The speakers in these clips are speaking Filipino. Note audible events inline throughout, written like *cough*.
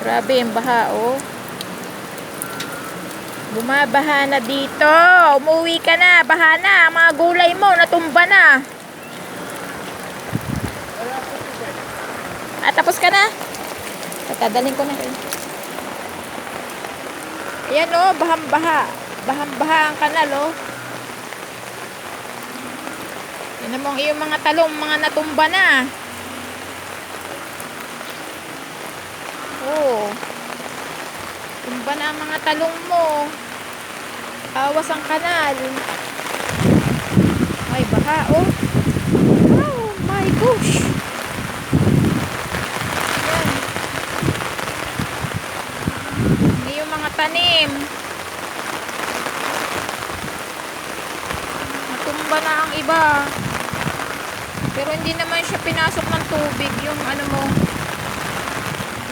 Grabe yung baha, oh. Bumabaha na dito. Umuwi ka na. Baha na. Mga gulay mo, natumba na. Ah, tapos ka na? Tatadaling ko na. Ayan, oh. Bahang-baha. Bahang-baha ang kanal, oh. Yan mo iyong mga talong, mga natumba na. Oo. Tumba na ang mga talong mo. Awas ang kanal. Ay, baha, oh. Oh my gosh. Yan. Ang iyong mga tanim. Natumba na ang iba. Pero hindi naman siya pinasok ng tubig yung ano mo.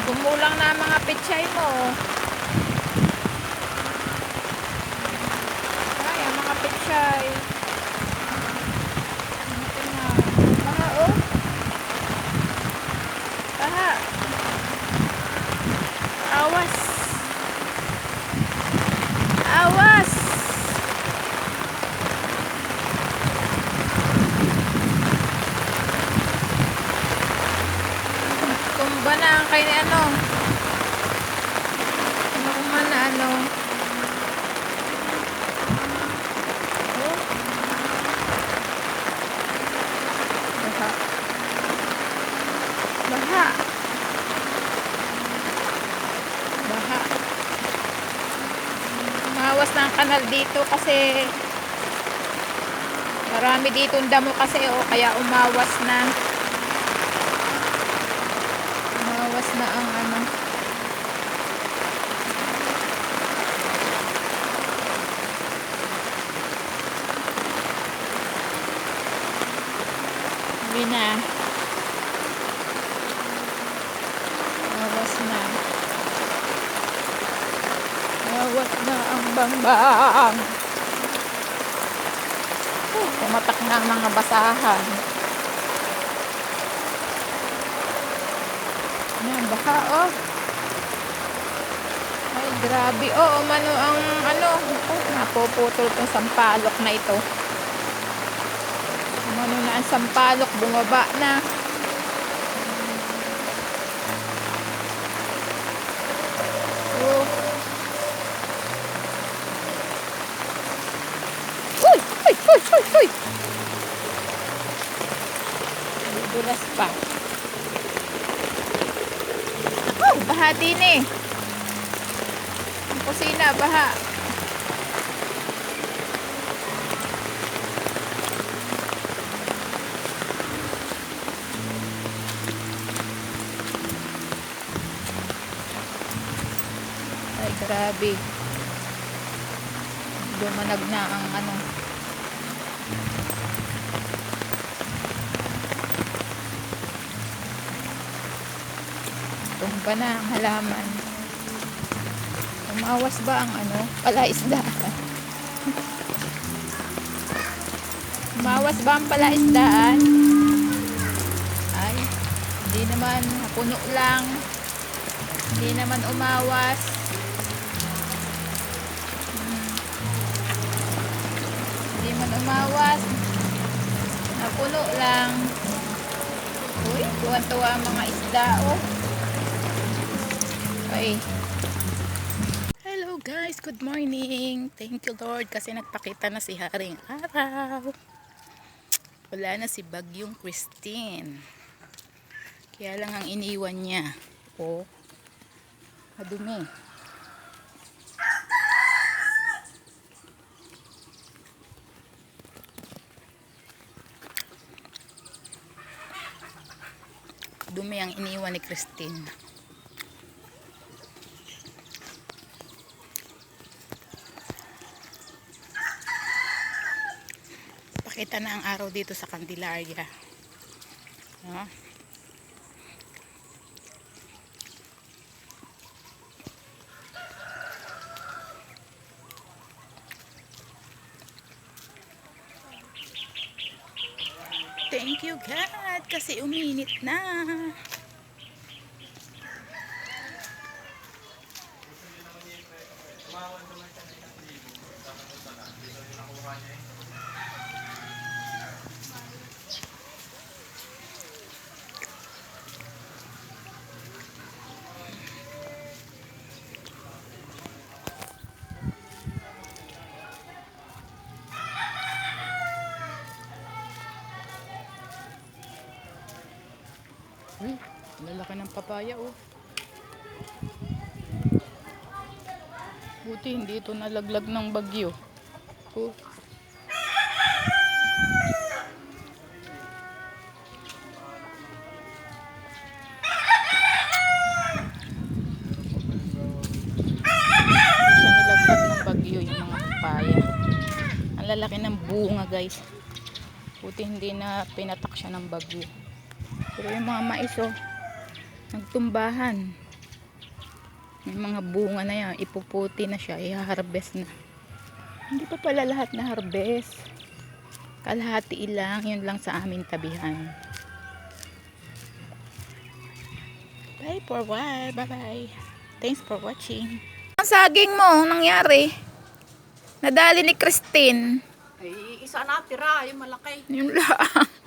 Gumulang na mga pechay mo. Ay, ang mga pechay. Ano na? Baha, oh. Baha. Awas. Awas. Tumba na ang kay ano. Ano kung man na ano. Oh. Baha. Baha. Baha. Mawas na ang kanal dito kasi marami dito damo kasi oh, kaya umawas na. Umawas na ang ano. Sabi na. Umawas na. Umawas na ang bangbang. Oh, tumatak na ang mga basahan. Ayan, baka oh. Ay, grabe. Oo, oh, mano ang ano. Oh, napuputol tong sampalok na ito. Mano na ang sampalok, bumaba na. Oh. Uy! Uy! Uy! Dulas pa. Oh, baha din eh. Ang kusina, baha. Ay, grabe. Dumanag na ang ano. Tumba na ang halaman. Umawas ba ang ano? Palaisdaan? *laughs* Umawas ba ang palaisdaan? Ay, hindi naman. Puno lang. Hindi naman umawas. Umawas. Napuno lang. Uy, tuwan-tuwa ang mga isda, oh. Okay. Hello guys, good morning. Thank you Lord kasi nagpakita na si Haring Araw. Wala na si Bagyong Christine. Kaya lang ang iniwan niya. Oh, madumi. Dumi ang iniwan ni Christine. Pakita na ang araw dito sa Candelaria. No? Thank you God kasi uminit na. Papaya oh. Buti hindi ito nalaglag ng bagyo. Oh. Ng lalaki ng bunga guys. Buti hindi na pinatak siya ng bagyo. Pero yung mga mais oh, nagtumbahan. Yung mga bunga na yan, ipuputi na siya, i-harvest na. Hindi pa pala lahat na harvest. Kalahati lang, yun lang sa amin tabihan. Bye for what? Bye-bye. Thanks for watching. Ang saging mo, nangyari? Nadali ni Christine. Ay, isa na tira, yung malaki. Yung lang. *laughs*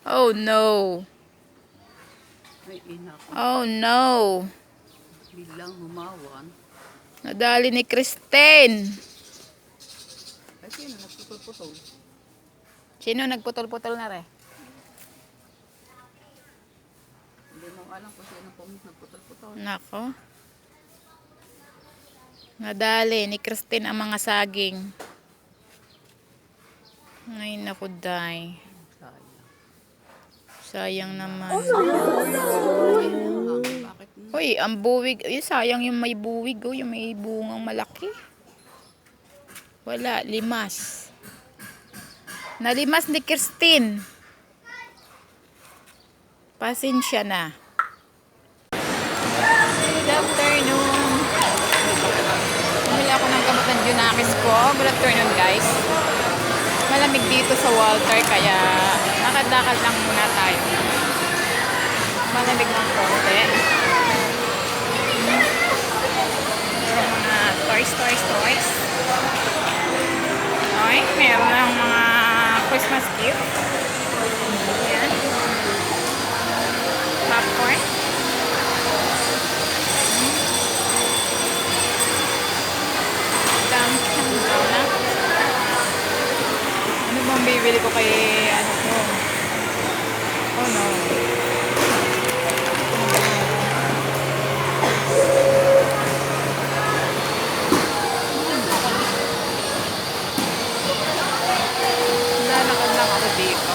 Oh no. Ay, ina ko, Oh no. bilang humawan. Nadali ni Christine. Ay, sino nagputol-putol? Sino nagputol-putol na re? Hindi mo alam kung sino po nagputol-putol. Nako. Nadali ni Christine ang mga saging. Ay, naku, day. Sayang. Naman. Uy, ang buwig. Ay, sayang yung may buwig. Oh, yung may bungang malaki. Wala, limas. Nalimas ni Christine. Pasensya na. Good afternoon. Bumili ako ng ng Junakis ko. Good afternoon, guys. Malamig dito sa Walter, kaya nakadakal lang muna tayo. Malamig ng konti. Meron mga toys, toys, toys. Okay, meron ng mga Christmas gift. Ayan. Popcorn. Dami siyang na. Ano bang bibili ko kay ano ko? Oh no. Lalakad lang ako dito.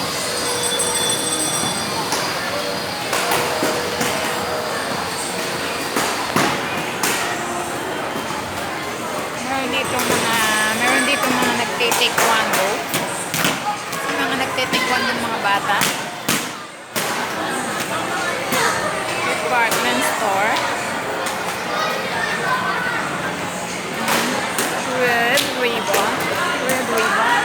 Meron dito mga, meron dito mga nagte-taekwondo. Mga nagte-taekwondo ng mga bata. Department store. Red ribbon. Red ribbon.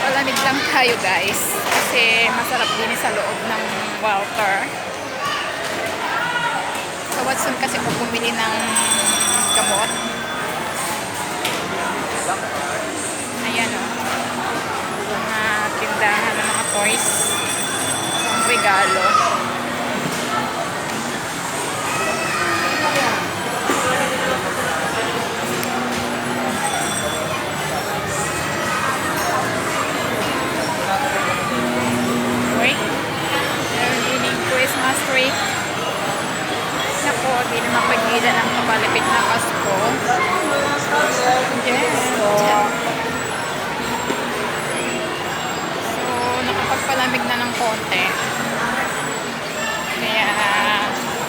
Palamig lang tayo guys. Kasi masarap din sa loob ng Walter. Watson kasi kung bumili ng gamot. Ayan o. Mga tindahan ng mga toys. Ang regalo. Nako, di naman pagilan ang kapalipit na Pasko. Yes. So, nakapagpalamig na ng konti. Kaya,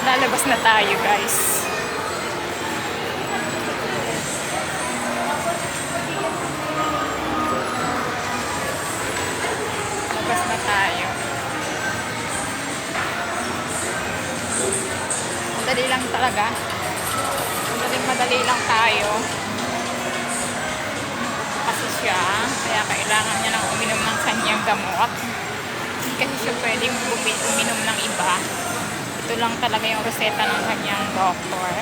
lalabas na tayo guys. Kaya kailangan niya lang uminom ng kanyang gamot. Hindi kasi siya pwedeng uminom ng iba. Ito lang talaga yung reseta ng kanyang doctor.